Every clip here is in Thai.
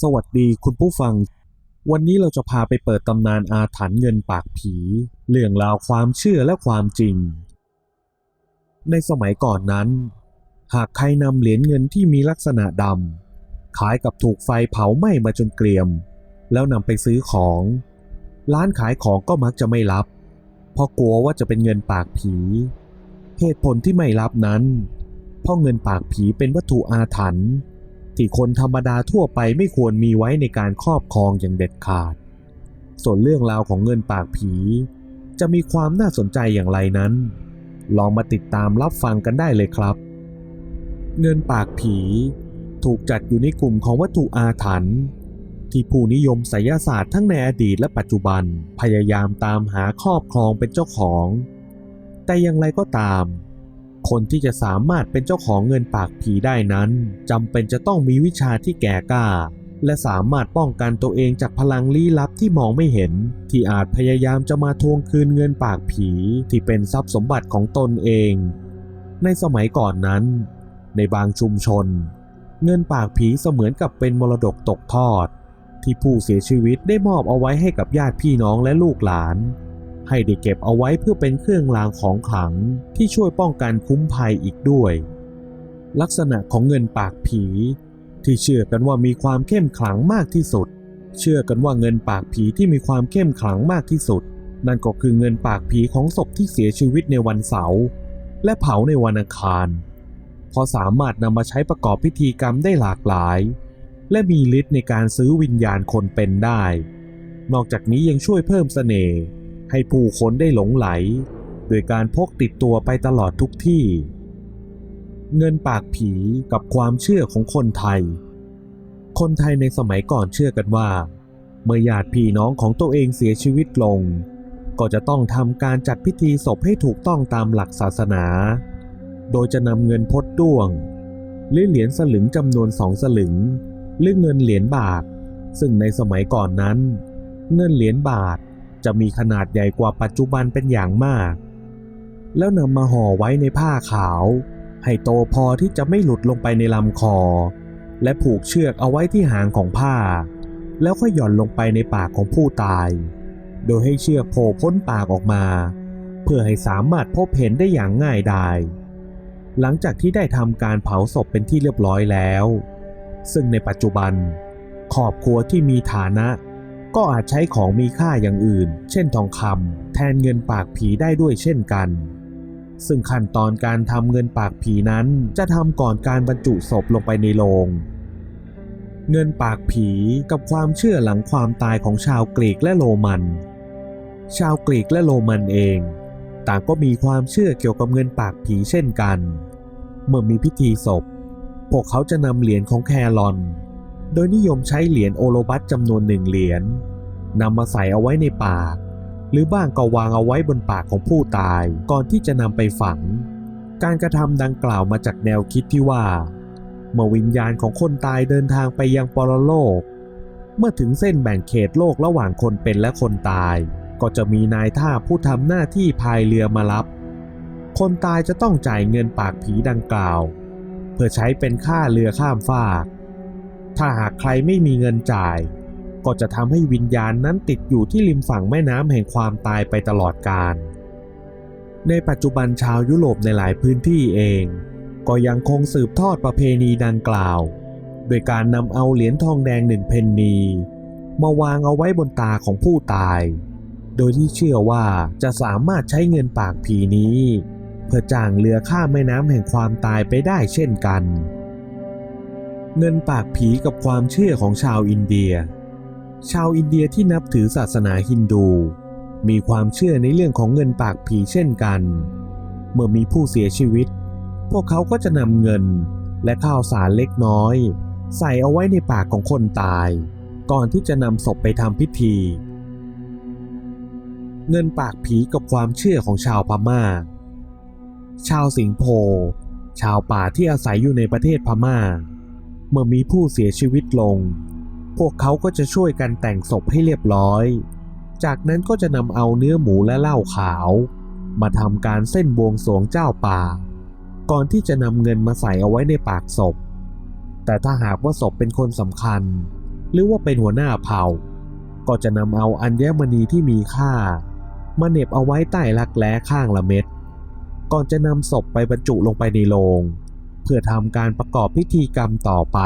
สวัสดีคุณผู้ฟัง วันนี้เราจะพาไปเปิดตำนานอาถรรพ์เงินปากผี เรื่องราวความเชื่อและความจริง ในสมัยก่อนนั้น หากใครนำเหรียญเงินที่มีลักษณะดำขายกับถูกไฟเผาไหม้มาจนเกรียม แล้วนำไปซื้อของ ร้านขายของก็มักจะไม่รับ เพราะกลัวว่าจะเป็นเงินปากผีเหตุผลที่ไม่รับนั้น เพราะเงินปากผีเป็นวัตถุอาถรรพ์ ที่คนธรรมดาทั่วไปไม่ควรมีไว้ในการครอบครองอย่างเด็ดขาด ส่วนเรื่องราวของเงินปากผี จะมีความน่าสนใจอย่างไรนั้น ลองมาติดตามรับฟังกันได้เลยครับ เงินปากผี ถูกจัดอยู่ในกลุ่มของวัตถุอาถรรพ์ที่ผู้นิยมไสยศาสตร์ทั้งในอดีตและปัจจุบันพยายามตามหาครอบครองเป็นเจ้าของ แต่อย่างไรก็ตาม คนที่จะสามารถเป็นเจ้าของเงินปากผีได้นั้นจำเป็นจะต้องมีวิชาที่แก่กล้า และสามารถป้องกันตัวเองจากพลังลี้ลับที่มองไม่เห็น ที่อาจพยายามจะมาทวงคืนเงินปากผีที่เป็นทรัพย์สมบัติของตนเอง ในสมัยก่อนนั้น ในบางชุมชน เงินปากผีเสมือนกับเป็นมรดกตกทอด ที่ผู้เสียชีวิตได้มอบเอาไว้ให้กับญาติพี่น้องและลูกหลาน ให้ได้เก็บเอาไว้เพื่อเป็นเครื่องรางของขลังที่ช่วยป้องกันคุ้มภัยอีกด้วย ลักษณะของเงินปากผี ที่เชื่อกันว่ามีความเข้มขลังมากที่สุด เชื่อกันว่าเงินปากผีที่มีความเข้มขลังมากที่สุด นั่นก็คือเงินปากผีของศพที่เสียชีวิตในวันเสาร์และเผาในวันอังคารเพราะสามารถนำมาใช้ประกอบพิธีกรรมได้หลากหลาย และมีฤทธิ์ในการซื้อวิญญาณคนเป็นได้ นอกจากนี้ยังช่วยเพิ่มเสน่ห์ ให้ผู้คนได้หลงไหล โดยการพกติดตัวไปตลอดทุกที่ เงินปากผีกับความเชื่อของคนไทย คนไทยในสมัยก่อนเชื่อกันว่า เมื่อญาติพี่น้องของตัวเองเสียชีวิตลง ก็จะต้องทำการจัดพิธีศพให้ถูกต้องตามหลักศาสนา โดยจะนำเงินพดด้วง หรือเหรียญสลึงจำนวนสองสลึง หรือเงินเหรียญบาทซึ่งในสมัยก่อนนั้น เงินเหรียญบาท จะมีขนาดใหญ่กว่าปัจจุบันเป็นอย่างมาก แล้วนำมาห่อไว้ในผ้าขาว ให้โตพอที่จะไม่หลุดลงไปในลำคอ และผูกเชือกเอาไว้ที่หางของผ้า แล้วก็หย่อนลงไปในปากของผู้ตาย โดยให้เชือกโผล่พ้นปากออกมา เพื่อให้สามารถพบเห็นได้อย่างง่ายดายหลังจากที่ได้ทำการเผาศพเป็นที่เรียบร้อยแล้ว ซึ่งในปัจจุบันครอบครัวที่มีฐานะ ก็อาจใช้ของมีค่าอย่างอื่น เช่นทองคำแทนเงินปากผีได้ด้วยเช่นกัน ซึ่งขั้นตอนการทำเงินปากผีนั้นจะทำก่อนการบรรจุศพลงไปในโลง เงินปากผีกับความเชื่อหลังความตายของชาวกรีกและโรมัน ชาวกรีกและโรมันเอง ต่างก็มีความเชื่อเกี่ยวกับเงินปากผีเช่นกัน เมื่อมีพิธีศพพวกเขาจะนำเหรียญของแครอน โดยนิยมใช้เหรียญโอโลบัสจำนวนหนึ่งเหรียญนำมาใส่เอาไว้ในปาก หรือบ้างก็วางเอาไว้บนปากของผู้ตายก่อนที่จะนำไปฝัง การกระทำดังกล่าวมาจากแนวคิดที่ว่า เมื่อวิญญาณของคนตายเดินทางไปยังปรโลก เมื่อถึงเส้นแบ่งเขตโลกระหว่างคนเป็นและคนตาย ก็จะมีนายท่าผู้ทำหน้าที่พายเรือมารับ คนตายจะต้องจ่ายเงินปากผีดังกล่าว เพื่อใช้เป็นค่าเรือข้ามฟาก ถ้าหากใครไม่มีเงินจ่าย ก็จะทำให้วิญญาณนั้นติดอยู่ที่ริมฝั่งแม่น้ำแห่งความตายไปตลอดกาลในปัจจุบันชาวยุโรปในหลายพื้นที่เอง ก็ยังคงสืบทอดประเพณีดังกล่าว โดยการนำเอาเหรียญทองแดงหนึ่งเพนนี มาวางเอาไว้บนตาของผู้ตาย โดยที่เชื่อว่าจะสามารถใช้เงินปากผีนี้ เพื่อจ้างเรือข้ามแม่น้ำแห่งความตายไปได้เช่นกัน เงินปากผีกับความเชื่อของชาวอินเดีย ชาวอินเดียที่นับถือศาสนาฮินดู มีความเชื่อในเรื่องของเงินปากผีเช่นกัน เมื่อมีผู้เสียชีวิต พวกเขาก็จะนำเงินและข้าวสารเล็กน้อย ใส่เอาไว้ในปากของคนตาย ก่อนที่จะนำศพไปทำพิธี เงินปากผีกับความเชื่อของชาวพม่า ชาวสิงโพชาวป่าที่อาศัยอยู่ในประเทศพม่า เมื่อมีผู้เสียชีวิตลง พวกเขาก็จะช่วยกันแต่งศพให้เรียบร้อย จากนั้นก็จะนำเอาเนื้อหมูและเหล้าขาว มาทำการเส้นบวงสรวงเจ้าป่า ก่อนที่จะนำเงินมาใส่เอาไว้ในปากศพ แต่ถ้าหากว่าศพเป็นคนสำคัญ หรือว่าเป็นหัวหน้าเผ่า ก็จะนำเอาอัญมณีที่มีค่า มาเน็บเอาไว้ใต้รักแร้ข้างละเม็ด ก่อนจะนำศพไปบรรจุลงไปในโลง พื่อทำการประกอบพิธีกรรมต่อไป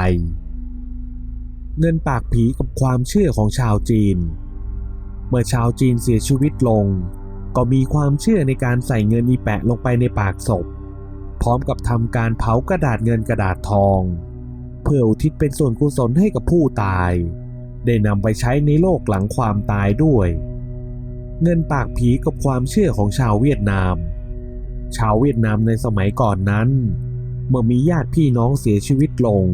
เงินปากผีกับความเชื่อของชาวจีน เมื่อชาวจีนเสียชีวิตลง ก็มีความเชื่อในการใส่เงินอีแปะลงไปในปากศพ พร้อมกับทำการเผากระดาษเงินกระดาษทอง เพื่ออุทิศเป็นส่วนกุศลให้กับผู้ตาย ได้นำไปใช้ในโลกหลังความตายด้วย เงินปากผีกับความเชื่อของชาวเวียดนามชาวเวียดนามในสมัยก่อนนั้น เมื่อมีญาติพี่น้องเสียชีวิตลง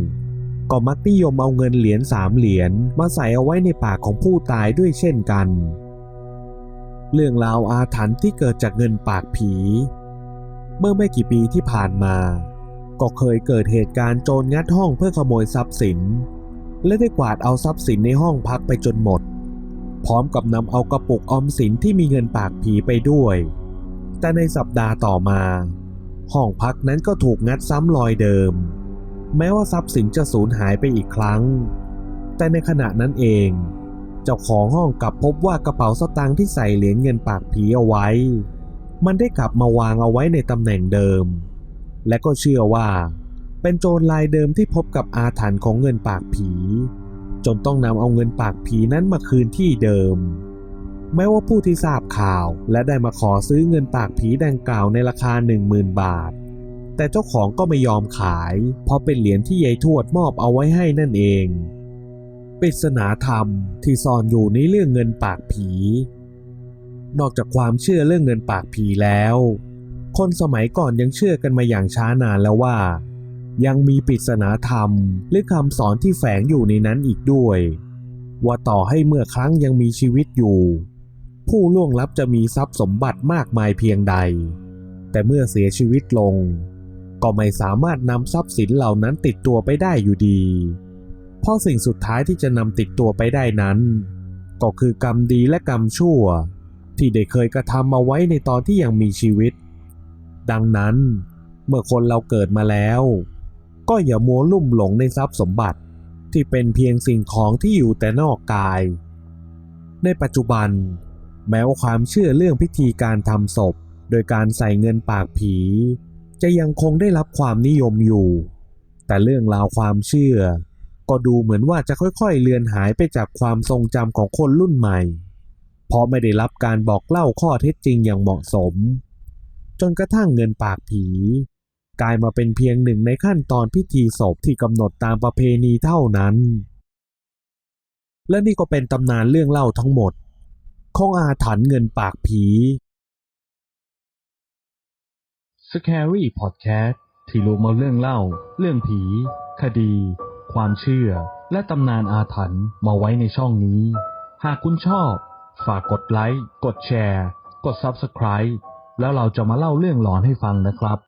ก็มักนิยมเอาเงินเหรียญสามเหรียญมาใส่เอาไว้ในปากของผู้ตายด้วยเช่นกัน เรื่องราวอาถรรพ์ที่เกิดจากเงินปากผี เมื่อไม่กี่ปีที่ผ่านมา ก็เคยเกิดเหตุการณ์โจรงัดห้องเพื่อขโมยทรัพย์สิน และได้กวาดเอาทรัพย์สินในห้องพักไปจนหมด พร้อมกับนำเอากระปุกออมสินที่มีเงินปากผีไปด้วย แต่ในสัปดาห์ต่อมา ห้องพักนั้นก็ถูกงัดซ้ำรอยเดิม แม้ว่าทรัพย์สินจะสูญหายไปอีกครั้ง แต่ในขณะนั้นเอง เจ้าของห้องกลับพบว่ากระเป๋าสตางค์ที่ใส่เหรียญเงินปากผีเอาไว้ มันได้กลับมาวางเอาไว้ในตำแหน่งเดิม และก็เชื่อว่า เป็นโจรลายเดิมที่พบกับอาถรรพ์ของเงินปากผี จนต้องนำเอาเงินปากผีนั้นมาคืนที่เดิม แม้ว่าผู้ที่ทราบข่าว และได้มาขอซื้อเงินปากผีดังกล่าวในราคา 10,000 บาท แต่เจ้าของก็ไม่ยอมขาย เพราะเป็นเหรียญที่ยายทวดมอบเอาไว้ให้นั่นเองปริศนาธรรมที่ซ่อนอยู่ในเรื่องเงินปากผี นอกจากความเชื่อเรื่องเงินปากผีแล้ว คนสมัยก่อนยังเชื่อกันมาอย่างช้านานแล้วว่า ยังมีปริศนาธรรมหรือคำสอนที่แฝงอยู่ในนั้นอีกด้วย ว่าต่อให้เมื่อครั้งยังมีชีวิตอยู่ ผู้ล่วงลับจะมีทรัพย์สมบัติมากมายเพียงใด แต่เมื่อเสียชีวิตลง ก็ไม่สามารถนำทรัพย์สินเหล่านั้นติดตัวไปได้อยู่ดี เพราะสิ่งสุดท้ายที่จะนำติดตัวไปได้นั้น ก็คือกรรมดีและกรรมชั่ว ที่ได้เคยกระทำมาไว้ในตอนที่ยังมีชีวิต ดังนั้น เมื่อคนเราเกิดมาแล้ว ก็อย่ามัวลุ่มหลงในทรัพย์สมบัติที่เป็นเพียงสิ่งของที่อยู่แต่นอกกาย ในปัจจุบัน แม้ว่าความเชื่อเรื่องพิธีการทำศพ โดยการใส่เงินปากผี จะยังคงได้รับความนิยมอยู่ แต่เรื่องราวความเชื่อ ก็ดูเหมือนว่าจะค่อยๆ เลือนหายไปจากความทรงจำของคนรุ่นใหม่ เพราะไม่ได้รับการบอกเล่าข้อเท็จจริงอย่างเหมาะสม จนกระทั่งเงินปากผี กลายมาเป็นเพียงหนึ่งในขั้นตอนพิธีศพที่กำหนดตามประเพณีเท่านั้น และนี่ก็เป็นตำนานเรื่องเล่าทั้งหมด ของอาถรรพ์เงินปากผี Scary Podcast ที่รวมเอาเรื่องเล่า เรื่องผี คดี ความเชื่อ และตำนานอาถรรพ์มาไว้ในช่องนี้ หากคุณชอบ ฝากกดไลค์ กดแชร์ กด Subscribe แล้วเราจะมาเล่าเรื่องหลอนให้ฟังนะครับ